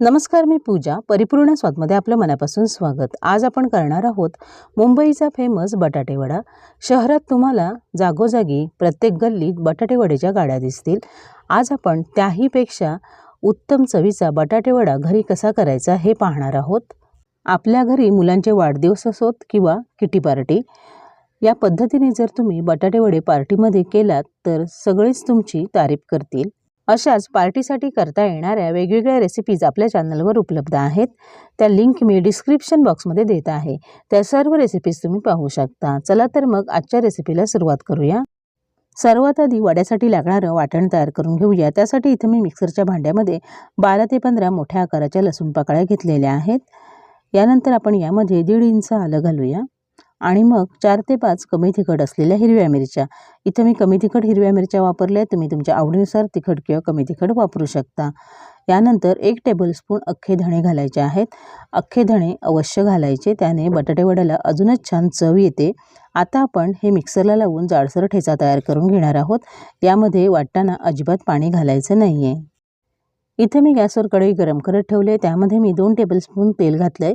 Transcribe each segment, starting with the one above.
नमस्कार मी पूजा. परिपूर्ण स्वादमध्ये आपलं मनापासून स्वागत. आज आपण करणार आहोत मुंबईचा फेमस बटाटेवडा शहरात तुम्हाला जागोजागी प्रत्येक गल्लीत बटाटेवड्याच्या गाड्या दिसतील. आज आपण त्याहीपेक्षा उत्तम चवीचा बटाटेवडा घरी कसा करायचा हे पाहणार आहोत. आपल्या घरी मुलांचे वाढदिवस असोत किंवा किटी पार्टी. या पद्धतीने जर तुम्ही बटाटेवडे पार्टीमध्ये केलात तर सगळेच तुमची तारीफ करतील. अशाच पार्टीसाठी करता येणाऱ्या वेगवेगळ्या रेसिपीज आपल्या चॅनलवर उपलब्ध आहेत. त्या लिंक मी डिस्क्रिप्शन बॉक्समध्ये देत आहे. त्या सर्व रेसिपीज तुम्ही पाहू शकता. चला तर मग आजच्या रेसिपीला सुरुवात करूया. सर्वात आधी वड्यासाठी लागणारं वाटण तयार करून घेऊया. त्यासाठी इथं मी मिक्सरच्या भांड्यामध्ये बारा ते पंधरा मोठ्या आकाराच्या लसूण पाकळ्या घेतलेल्या आहेत. यानंतर आपण यामध्ये दीड इंच आलं घालूया. आणि मग चार ते पाच कमी तिखट असलेल्या हिरव्या मिरच्या. इथं मी कमी तिखट हिरव्या मिरच्या वापरल्या तुम्ही तुमच्या आवडीनुसार तिखट किंवा कमी तिखट वापरू शकता. यानंतर एक टेबलस्पून अख्खे धणे घालायचे आहेत. अख्खे धणे अवश्य घालायचे त्याने बटाटे वड्याला अजूनच छान चव येते. आता आपण हे मिक्सरला लावून जाडसर ठेचा तयार करून घेणार आहोत. यामध्ये वाटताना अजिबात पाणी घालायचं नाही आहे इथे मी गॅसवर कढई गरम करत ठेवले त्यामध्ये मी दोन टेबलस्पून तेल घातलं आहे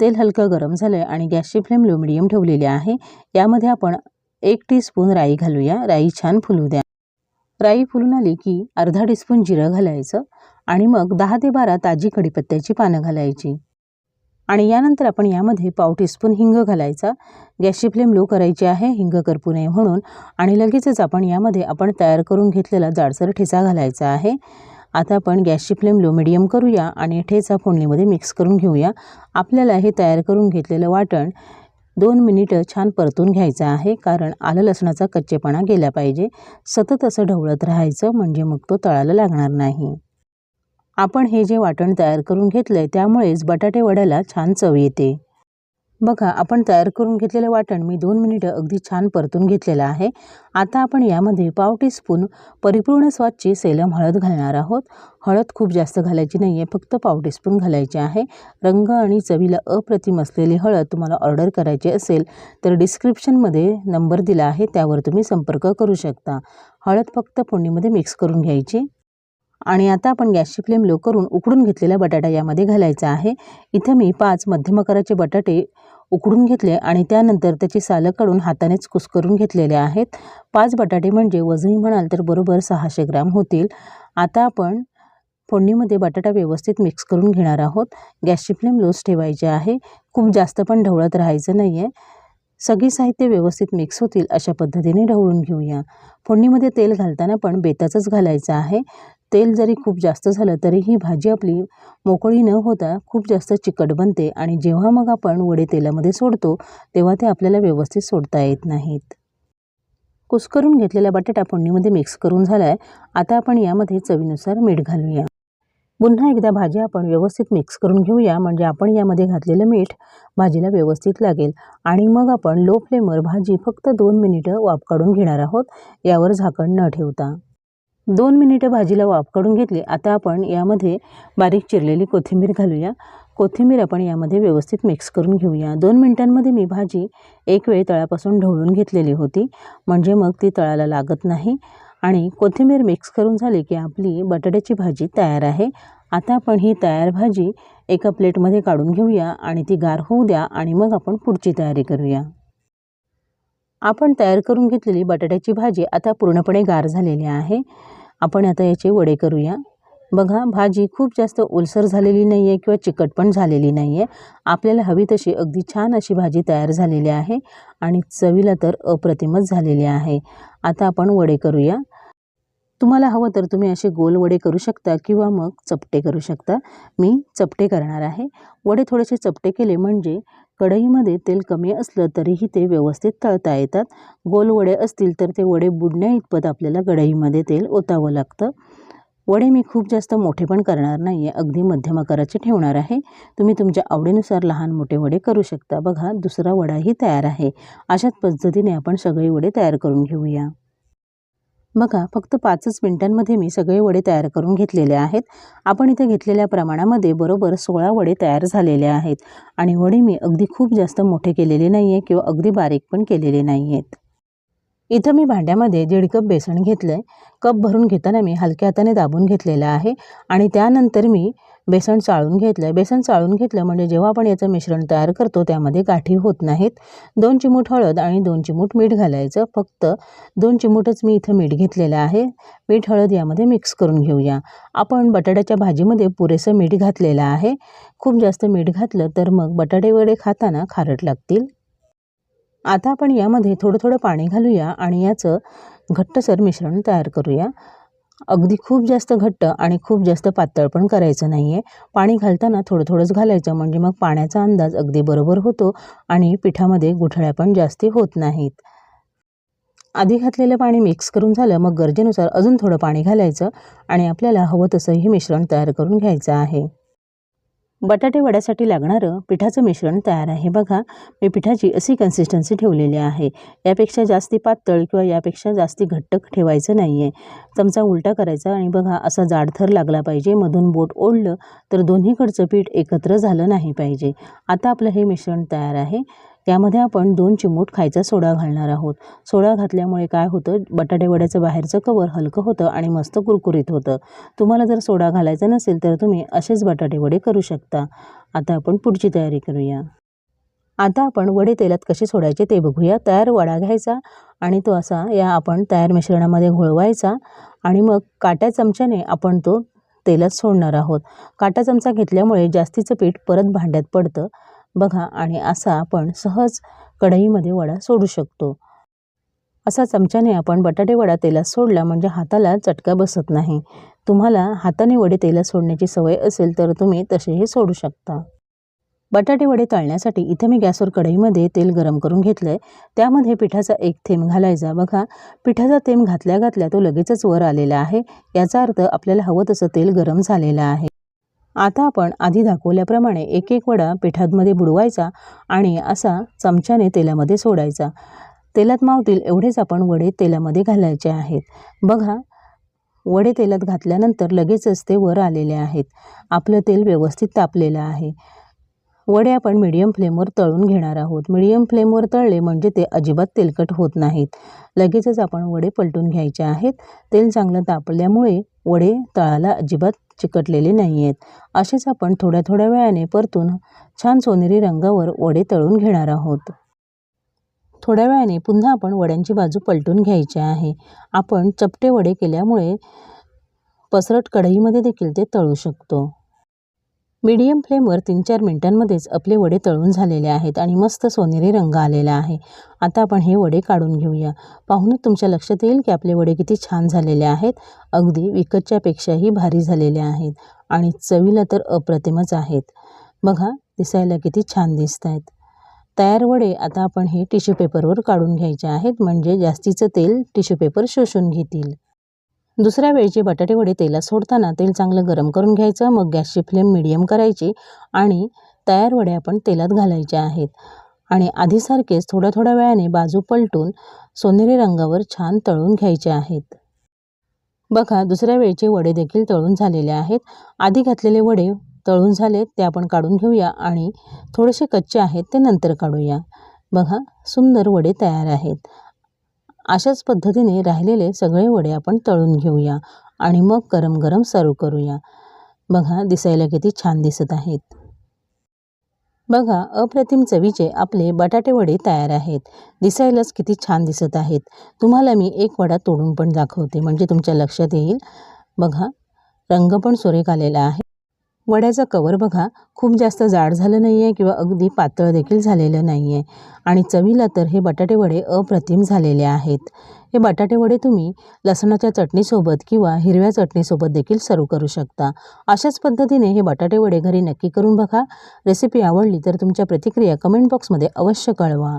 तेल हलकं गरम झालं आहे आणि गॅसची फ्लेम लो मिडियम ठेवलेली आहे. यामध्ये आपण एक टीस्पून राई घालूया. राई छान फुलू द्या. राई फुलून आली की अर्धा टीस्पून जिरं घालायचं आणि मग दहा ते बारा ताजी कढीपत्त्याची पानं घालायची. आणि यानंतर आपण यामध्ये पाव टीस्पून हिंग घालायचा. गॅसची फ्लेम लो करायची आहे. हिंग करपू नये म्हणून. आणि लगेचच आपण यामध्ये आपण तयार करून घेतलेला जाडसर ठेचा घालायचा आहे. आता आपण गॅसची फ्लेम लो मिडियम करूया आणि ठेचा फोडणीमध्ये मिक्स करून घेऊया. आपल्याला हे तयार करून घेतलेलं वाटण दोन मिनिटं छान परतून घ्यायचं आहे कारण आलं लसणाचा कच्चेपणा गेला पाहिजे. सतत असं ढवळत राहायचं म्हणजे मग तो तळाला लागणार नाही. आपण हे जे वाटण तयार करून घेतलं आहे त्यामुळेच बटाटे वड्याला छान चव येते. बघा आपण तयार करून घेतलेलं वाटण मी दोन मिनिटं अगदी छान परतून घेतलेलं आहे. आता आपण यामध्ये पाव टीस्पून परिपूर्ण स्वादची सेलम हळद घालणार आहोत. हळद खूप जास्त घालायची नाही आहे फक्त पाव टीस्पून घालायची आहे. रंग आणि चवीला अप्रतिम असलेली हळद तुम्हाला ऑर्डर करायची असेल तर डिस्क्रिप्शनमध्ये नंबर दिला आहे त्यावर तुम्ही संपर्क करू शकता. हळद फक्त फोडणीमध्ये मिक्स करून घ्यायची. आणि आता आपण गॅसची फ्लेम लो करून उकडून घेतलेला बटाटा यामध्ये घालायचा आहे. इथं मी पाच मध्यम आकाराचे बटाटे उकडून घेतले आणि त्यानंतर त्याची सालं काढून हातानेच कुस्करून घेतलेले आहेत. पाच बटाटे म्हणजे वजनी म्हणाल तर बरोबर सहाशे ग्राम होतील. आता आपण फोडणीमध्ये बटाटा व्यवस्थित मिक्स करून घेणार आहोत. गॅसची फ्लेम लोच ठेवायची आहे. खूप जास्त पण ढवळत राहायचं नाही आहे सगळी साहित्य व्यवस्थित मिक्स होतील अशा पद्धतीने ढवळून घेऊया. फोडणीमध्ये तेल घालताना पण बेताचंच घालायचं आहे. तेल जरी खूप जास्त झालं तरी ही भाजी आपली मोकळी न होता खूप जास्त चिकट बनते आणि जेव्हा मग आपण वडे तेलामध्ये सोडतो तेव्हा ते आपल्याला व्यवस्थित सोडता येत नाहीत. कुस्करून घेतलेला बटाटा फोडणीमध्ये मिक्स करून झाला आहे आता आपण यामध्ये चवीनुसार मीठ घालूया. पुन्हा एकदा भाजी आपण व्यवस्थित मिक्स करून घेऊया म्हणजे आपण यामध्ये घातलेलं मीठ भाजीला व्यवस्थित लागेल. आणि मग आपण लो फ्लेमवर भाजी फक्त दोन मिनिटं वाफ काढून घेणार आहोत यावर झाकण न ठेवता. दोन मिनिटं भाजीला वाफ काढून घेतली. आता आपण यामध्ये बारीक चिरलेली कोथिंबीर घालूया. कोथिंबीर आपण यामध्ये व्यवस्थित मिक्स करून घेऊया. दोन मिनिटांमध्ये मी भाजी एक वेळ तळापासून ढवळून घेतलेली होती. म्हणजे मग ती तळाला लागत नाही. आणि कोथिंबीर मिक्स करून झाली की आपली बटाट्याची भाजी तयार आहे. आता आपण ही तयार भाजी एका प्लेटमध्ये काढून घेऊया आणि ती गार होऊ द्या आणि मग आपण पुढची तयारी करूया. आपण तयार करून घेतलेली बटाट्याची भाजी आता पूर्णपणे गार झालेली आहे. आपण आता याचे वडे करूया. बघा भाजी खूप जास्त ओलसर झालेली नाही आहे किंवा चिकट पण झालेली नाही आहे आपल्याला हवी तशी अगदी छान अशी भाजी तयार झालेली आहे आणि चवीला तर अप्रतिमच झालेली आहे. आता आपण वडे करूया. तुम्हाला हवं तर तुम्ही असे गोल वडे करू शकता किंवा मग चपटे करू शकता. मी चपटे करणार आहे. वडे थोडेसे चपटे केले म्हणजे कढईमध्ये तेल कमी असलं तरीही ते व्यवस्थित तळता येतात. गोल वडे असतील तर ते वडे बुडण्या इतपत आपल्याला कढईमध्ये तेल ओतावं लागतं. वडे मी खूप जास्त मोठे पण करणार नाही आहे अगदी मध्यम आकाराचे ठेवणार आहे. तुम्ही तुमच्या आवडीनुसार लहान मोठे वडे करू शकता. बघा दुसरा वडाही तयार आहे. अशाच पद्धतीने आपण सगळे वडे तयार करून घेऊया. बघा फक्त पाचच मिनिटांमध्ये मी सगळे वडे तयार करून घेतलेले आहेत. आपण इथे घेतलेल्या प्रमाणामध्ये बरोबर सोळा वडे तयार झालेले आहेत. आणि वडे मी अगदी खूप जास्त मोठे केलेले नाही आहे किंवा अगदी बारीक पण केलेले नाही आहेत इथं मी भांड्यामध्ये दीड कप बेसन घेतलं आहे कप भरून घेताना मी हलक्या हाताने दाबून घेतलेलं आहे. आणि त्यानंतर मी बेसन चाळून घेतलं आहे बेसन चाळून घेतलं म्हणजे जेव्हा आपण याचं मिश्रण तयार करतो त्यामध्ये गाठी होत नाहीत. दोन चिमूट हळद आणि दोन चिमूट मीठ घालायचं. फक्त दोन चिमूटच मी इथं मीठ घेतलेलं आहे. मीठ हळद यामध्ये मिक्स करून घेऊया. आपण बटाट्याच्या भाजीमध्ये पुरेसं मीठ घातलेलं आहे. खूप जास्त मीठ घातलं तर मग बटाटे वडे खाताना खारट लागतील. आता आपण यामध्ये थोडं थोडं पाणी घालूया आणि याचं घट्टसर मिश्रण तयार करूया. अगदी खूप जास्त घट्ट आणि खूप जास्त पातळ पण करायचं नाही आहे पाणी घालताना थोडं थोडंच घालायचं म्हणजे मग पाण्याचा अंदाज अगदी बरोबर होतो आणि पिठामध्ये गुठळ्या पण जास्ती होत नाहीत. आधी घातलेलं पाणी मिक्स करून झालं मग गरजेनुसार अजून थोडं पाणी घालायचं आणि आपल्याला हवं तसं हे मिश्रण तयार करून घ्यायचं आहे. बटाटे वड्यासाठी लागणारं पिठाचं मिश्रण तयार आहे. बघा मी पिठाची अशी कन्सिस्टन्सी ठेवलेली आहे. यापेक्षा जास्ती पातळ किंवा यापेक्षा जास्ती घट्ट ठेवायचं नाही आहे चमचा उलटा करायचा आणि बघा असा जाडथर लागला पाहिजे. मधून बोट ओढलं तर दोन्हीकडचं पीठ एकत्र झालं नाही पाहिजे. आता आपलं हे मिश्रण तयार आहे. त्यामध्ये आपण दोन चिमूट खायचा सोडा घालणार आहोत. सोडा घातल्यामुळे काय होतं? बटाटेवड्याचं बाहेरचं कवर हलकं होतं आणि मस्त कुरकुरीत होतं. तुम्हाला जर सोडा घालायचा नसेल तर तुम्ही असेच बटाटेवडे करू शकता. आता आपण पुढची तयारी करूया. आता आपण वडे तेलात कसे सोडायचे ते बघूया. तयार वडा घ्यायचा आणि तो असा या आपण तयार मिश्रणामध्ये घोळवायचा आणि मग काट्या चमच्याने आपण तो तेलात सोडणार आहोत. काटा चमचा घेतल्यामुळे जास्तीचं पीठ परत भांड्यात पडतं. बघा आणि असा आपण सहज कढईमध्ये वडा सोडू शकतो. असा चमच्याने आपण बटाटे वडा तेलात सोडला म्हणजे हाताला चटका बसत नाही. तुम्हाला हाताने वडे तेलात सोडण्याची सवय असेल तर तुम्ही तसेही सोडू शकता. बटाटे वडे तळण्यासाठी इथे मी गॅसवर कढईमध्ये तेल गरम करून घेतलं आहे त्यामध्ये पिठाचा एक थेंब घालायचा. बघा पिठाचा थेंब घातल्या घातल्या तो लगेचच वर आलेला आहे. याचा अर्थ आपल्याला हवं तसं तेल गरम झालेलं आहे. आता आपण आधी दाखवल्याप्रमाणे एक एक वडा पिठामध्ये बुडवायचा आणि असा चमच्याने तेलामध्ये सोडायचा. तेलात मावतील एवढेच आपण वडे तेलामध्ये घालायचे आहेत. बघा वडे तेलात घातल्यानंतर लगेचच ते वर आलेले आहेत. आपलं तेल व्यवस्थित तापलेलं आहे. वडे आपण मीडियम फ्लेमवर तळून घेणार आहोत. मीडियम फ्लेमवर तळले म्हणजे ते अजिबात तेलकट होत नाहीत. लगेचच आपण वडे पलटून घ्यायचे आहेत. तेल चांगलं तापल्यामुळे वडे तळाला अजिबात चिकटलेले नाही आहेत असेच आपण थोड्या थोड्या वेळाने परतून छान सोनेरी रंगावर वडे तळून घेणार आहोत. थोड्या वेळाने पुन्हा आपण वड्यांची बाजू पलटून घ्यायची आहे. आपण चपटे वडे केल्यामुळे पसरट कढईमध्ये देखील ते तळू शकतो. मीडियम फ्लेमवर तीन चार मिनटांमध्येच आपले वडे तळून झालेले आहेत आणि मस्त सोनेरी रंग आलेला आहे. आता आपण हे वडे काढून घेऊया. पाहूनच तुमच्या लक्षात येईल की आपले वडे किती छान झालेले आहेत. अगदी विकतच्यापेक्षाही भारी झालेले आहेत. आणि चवीला तर अप्रतिमच आहेत. बघा दिसायला किती छान दिसत आहेत तयार वडे आता आपण हे टिश्यू पेपरवर काढून घ्यायचे आहेत. म्हणजे जास्तीचं तेल टिश्यू पेपर शोषून घेतील. दुसऱ्या वेळचे बटाटे वडे तेलात सोडताना तेल चांगलं गरम करून घ्यायचं मग गॅसची फ्लेम मिडियम करायची आणि तयार वडे आपण तेलात घालायचे आहेत. आणि आधीसारखेच थोड्या थोड्या वेळाने बाजू पलटून सोनेरी रंगावर छान तळून घ्यायचे आहेत. बघा दुसऱ्या वेळचे वडे देखील तळून झालेले आहेत. आधी घातलेले वडे तळून झालेत ते आपण काढून घेऊया आणि थोडेसे कच्चे आहेत ते नंतर काढूया. बघा सुंदर वडे तयार आहेत. अशाच पद्धतीने राहिलेले सगळे वडे आपण तळून घेऊया आणि मग गरम गरम सर्व करूया. बघा दिसायला किती छान दिसत आहेत. बघा अप्रतिम चवीचे आपले बटाटे वडे तयार आहेत. दिसायलाच किती छान दिसत आहेत. तुम्हाला मी एक वडा तोडून पण दाखवते म्हणजे तुमच्या लक्षात येईल. बघा रंग पण सुरेख आलेला आहे. वड्याचा कवर बघा खूप जास्त जाड झालं नाही आहे किंवा अगदी पातळ देखील झालेलं नाही आहे आणि चवीला तर हे बटाटे वडे अप्रतिम झालेले आहेत. हे बटाटे वडे तुम्ही लसणाच्या चटणीसोबत किंवा हिरव्या चटणीसोबत देखील सर्व करू शकता. अशाच पद्धतीने हे बटाटे वडे घरी नक्की करून बघा. रेसिपी आवडली तर तुमच्या प्रतिक्रिया कमेंट बॉक्समध्ये अवश्य कळवा.